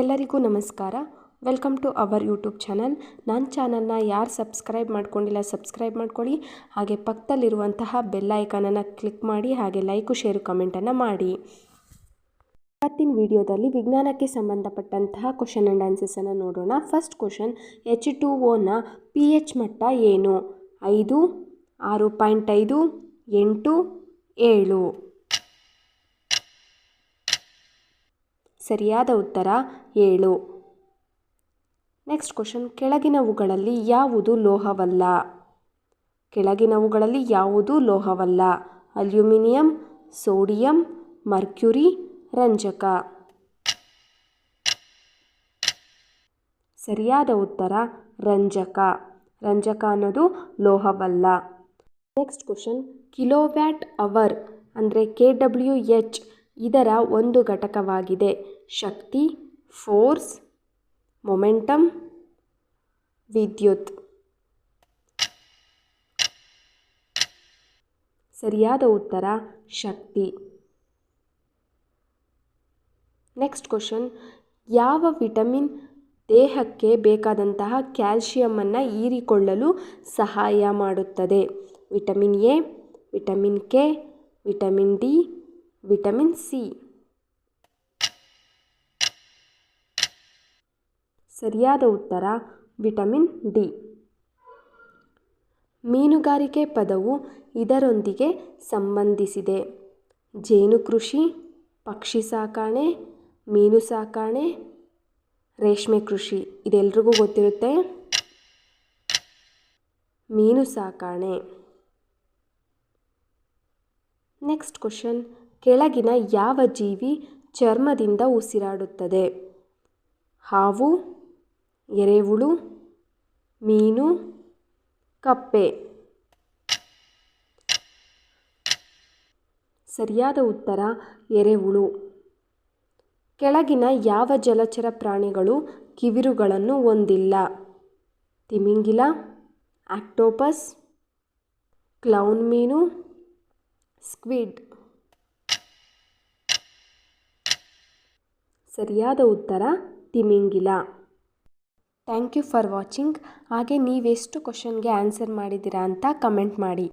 ಎಲ್ಲರಿಗೂ ನಮಸ್ಕಾರ. Welcome to our YouTube channel ನನ್ನ ಚಾನಲ್ನ ಯಾರು ಸಬ್ಸ್ಕ್ರೈಬ್ ಮಾಡ್ಕೊಂಡಿಲ್ಲ ಸಬ್ಸ್ಕ್ರೈಬ್ ಮಾಡ್ಕೊಳ್ಳಿ. ಹಾಗೆ ಪಕ್ಕದಲ್ಲಿರುವಂತಹ ಬೆಲ್ ಐಕಾನನ್ನು ಕ್ಲಿಕ್ ಮಾಡಿ, ಹಾಗೆ ಲೈಕು ಶೇರು ಕಮೆಂಟನ್ನು ಮಾಡಿ. ಇವತ್ತಿನ ವಿಡಿಯೋದಲ್ಲಿ ವಿಜ್ಞಾನಕ್ಕೆ ಸಂಬಂಧಪಟ್ಟಂತಹ ಕ್ವಶನ್ ಆ್ಯಂಡ್ ಆನ್ಸರ್ಸನ್ನು ನೋಡೋಣ. ಫಸ್ಟ್ ಕ್ವಶನ್ ಎಚ್ ಟು ಓನ ಪಿ ಎಚ್ ಮಟ್ಟ ಏನು? ಐದು, ಆರು ಪಾಯಿಂಟ್ ಐದು, ಎಂಟು, ಏಳು. ಸರಿಯಾದ ಉತ್ತರ ಏಳು. ನೆಕ್ಸ್ಟ್ ಕ್ವಶನ್ ಕೆಳಗಿನವುಗಳಲ್ಲಿ ಯಾವುದು ಲೋಹವಲ್ಲ? ಕೆಳಗಿನವುಗಳಲ್ಲಿ ಯಾವುದು ಲೋಹವಲ್ಲ? ಅಲ್ಯೂಮಿನಿಯಂ, ಸೋಡಿಯಂ, ಮರ್ಕ್ಯುರಿ, ರಂಜಕ. ಸರಿಯಾದ ಉತ್ತರ ರಂಜಕ. ರಂಜಕ ಅನ್ನೋದು ಲೋಹವಲ್ಲ. ನೆಕ್ಸ್ಟ್ ಕ್ವಶನ್ ಕಿಲೋವ್ಯಾಟ್ ಅವರ್ ಅಂದರೆ ಕೆ ಡಬ್ಲ್ಯೂ ಎಚ್ ಇದರ ಒಂದು ಘಟಕವಾಗಿದೆ. ಶಕ್ತಿ, ಫೋರ್ಸ್ ಮೊಮೆಂಟಮ್ ವಿದ್ಯುತ್. ಸರಿಯಾದ ಉತ್ತರ, ಶಕ್ತಿ. ನೆಕ್ಸ್ಟ್ ಕ್ವಶನ್, ಯಾವ ವಿಟಮಿನ್ ದೇಹಕ್ಕೆ ಬೇಕಾದಂತಹ ಕ್ಯಾಲ್ಶಿಯಮನ್ನು ಹೀರಿಕೊಳ್ಳಲು ಸಹಾಯ ಮಾಡುತ್ತದೆ? Vitamin A, vitamin K, vitamin D vitamin C. ಸರಿಯಾದ ಉತ್ತರ, ವಿಟಮಿನ್ ಡಿ. ಮೀನುಗಾರಿಕೆ ಪದವು ಇದರೊಂದಿಗೆ ಸಂಬಂಧಿಸಿದೆ. ಜೇನು ಕೃಷಿ, ಪಕ್ಷಿ ಸಾಕಾಣೆ, ಮೀನು ಸಾಕಾಣೆ, ರೇಷ್ಮೆ ಕೃಷಿ, ಇದೆಲ್ರಿಗೂ ಗೊತ್ತಿರುತ್ತೆ. ಮೀನು ಸಾಕಾಣೆ. ನೆಕ್ಸ್ಟ್ ಕ್ವಶನ್ ಕೆಳಗಿನ ಯಾವ ಜೀವಿ ಚರ್ಮದಿಂದ ಉಸಿರಾಡುತ್ತದೆ? ಹಾವು, ಎರೆಹುಳು, ಮೀನು, ಕಪ್ಪೆ. ಸರಿಯಾದ ಉತ್ತರ, ಎರೆಹುಳು. ಕೆಳಗಿನ ಯಾವ ಜಲಚರ ಪ್ರಾಣಿಗಳು ಕಿವಿರುಗಳನ್ನು ಹೊಂದಿಲ್ಲ? ತಿಮಿಂಗಿಲ, ಆಕ್ಟೋಪಸ್, ಕ್ಲೌನ್ ಮೀನು, ಸ್ಕ್ವಿಡ್. ಸರಿಯಾದ ಉತ್ತರ, ತಿಮಿಂಗಿಲ. Thank you for watching. ಹಾಗೆ ನೀವೆಷ್ಟು ಕ್ವಶನ್ಗೆ ಆನ್ಸರ್ ಮಾಡಿದ್ದೀರಾ ಅಂತ ಕಮೆಂಟ್ ಮಾಡಿ.